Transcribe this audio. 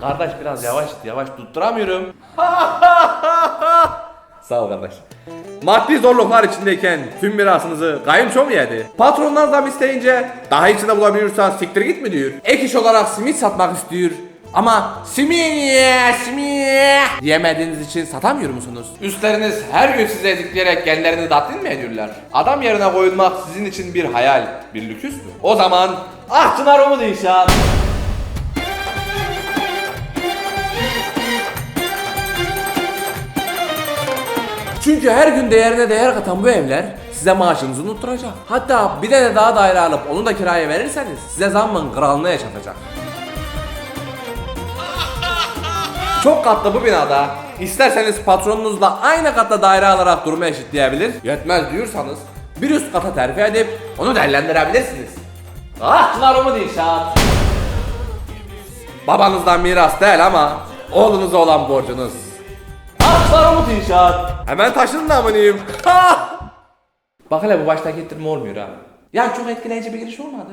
Kardeş biraz yavaş yavaş tutturamıyorum. Sağ ol kardeş. Maddi zorluklar içindeyken tüm mirasınızı kayınço mu yedi? Patronlar zam isteyince daha içinde bulabiliyorsan siktir git mi diyor. Ek iş olarak simit satmak istiyor. Ama simit, simit diyemediğiniz için satamıyor musunuz? Üstleriniz her gün size ezikleyerek kendilerini tatmin mi ediyorlar? Adam yerine koyulmak sizin için bir hayal, bir lüküs mü? O zaman ah Çınar Umut İnşaat. Çünkü her gün değerine değer katan bu evler size maaşınızı unutturacak. Hatta bir de daha daire alıp onu da kiraya verirseniz size zammın kralını yaşatacak. Çok katlı bu binada isterseniz patronunuzla aynı katta daire alarak durumu eşitleyebilir. Yetmez diyorsanız bir üst kata terfi edip onu değerlendirebilirsiniz. Ah Çınar Umut İnşaat. Babanızdan miras değil ama oğlunuza olan borcunuz. Aslar Umut İnşaat. Hemen taşın da amınıyım. Bak hele bu baştaki ettirme olmuyor ha. Ya çok etkileyici bir giriş olmadı.